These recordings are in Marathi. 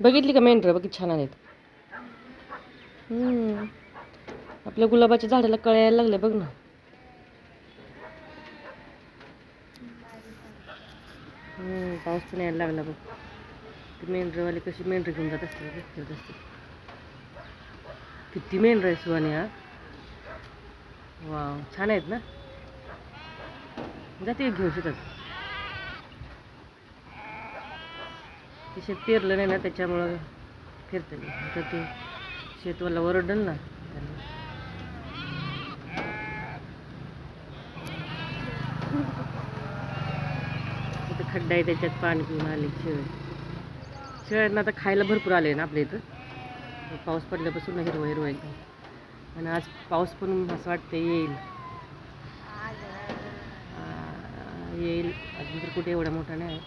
बघितली का मेंढरं? बघित छान आहेत. आपल्या गुलाबाच्या झाडाला कळ्या यायला लागल्या बघ ना. पाऊस पण यायला लागला बघ. ते मेंढरवाले कशी मेंढरं घेऊन जात असते बघ, फिरत असते. किती मेंढरं आहे सुहाने हा? वाव छान आहेत ना? जाते घेऊन शेतात? ते शेत पेरलं नाही ना त्याच्यामुळं फिरतं तर ते शेतवाला ओरडल ना इथं खड्डा आहे त्याच्यात पाणी पिऊन आले शेळ शेळ्यांना आता खायला भरपूर आले ना आपल्या इथं. पाऊस पडल्यापासून ना हिरवं हिरवं एकदम. आणि आज पाऊस पण असं वाटतं येईल. येईल. अजून तर कुठे एवढा मोठा नाही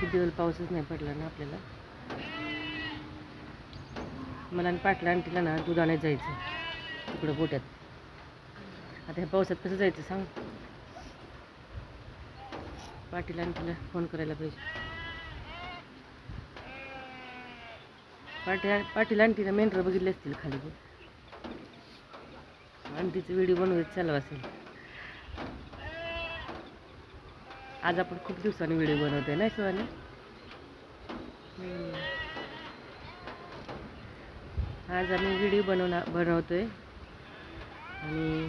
किती दिवस पाऊसच नाही पडला ना आपल्याला? मला आणि पाटला आणि ना दूध आणायला जायचं तिकडं गोट्यात. आता ह्या पावसात कसं जायचं सांग? पाटील आणि फोन करायला पाहिजे. पाटील पाटील आणि मेंढरं बघितले असतील खाली आणि व्हिडिओ बनवत चालू असेल. आज आपण खूप दिवसांनी व्हिडिओ बनवतोय ना शिवानी? आज आम्ही व्हिडिओ बनवणार बनवतोय. आणि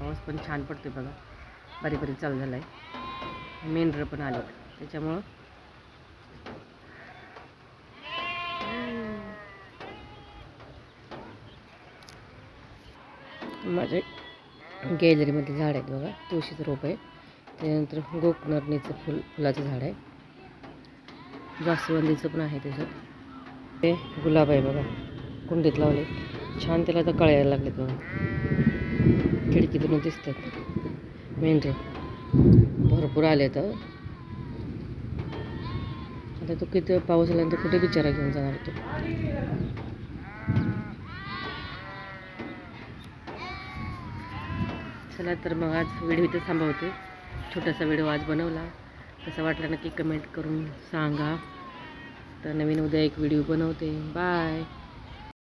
पाऊस पण छान पडतोय बघा. बारीक बारीक चालू झाला आहे मेंढरं पण आले त्याच्यामुळं माझ्या गॅलरीमध्ये झाड आहेत बघा. तुळशीचं रोप आहे. त्यानंतर गोकनरणीचं फुल फुलाचं झाड आहे. जास्वंदीचं पण आहे त्याच्यात ते गुलाब आहे बघा. कुंडीत लावले. छान त्याला आता कळायला लागलेत बघा. खिडकीतून दिसतात. मेंढरं भरपूर आले तर आता तो किती पाऊस आल्यानंतर कुठे बिचारा घेऊन जाणार तो? चला तर मग आज व्हिडिओ इथे थांबवते. छोटासा व्हिडिओ आज बनवला. कसा वाटला नक्की कमेंट करून सांगा. तर नवीन उद्या एक व्हिडिओ बनवते. बाय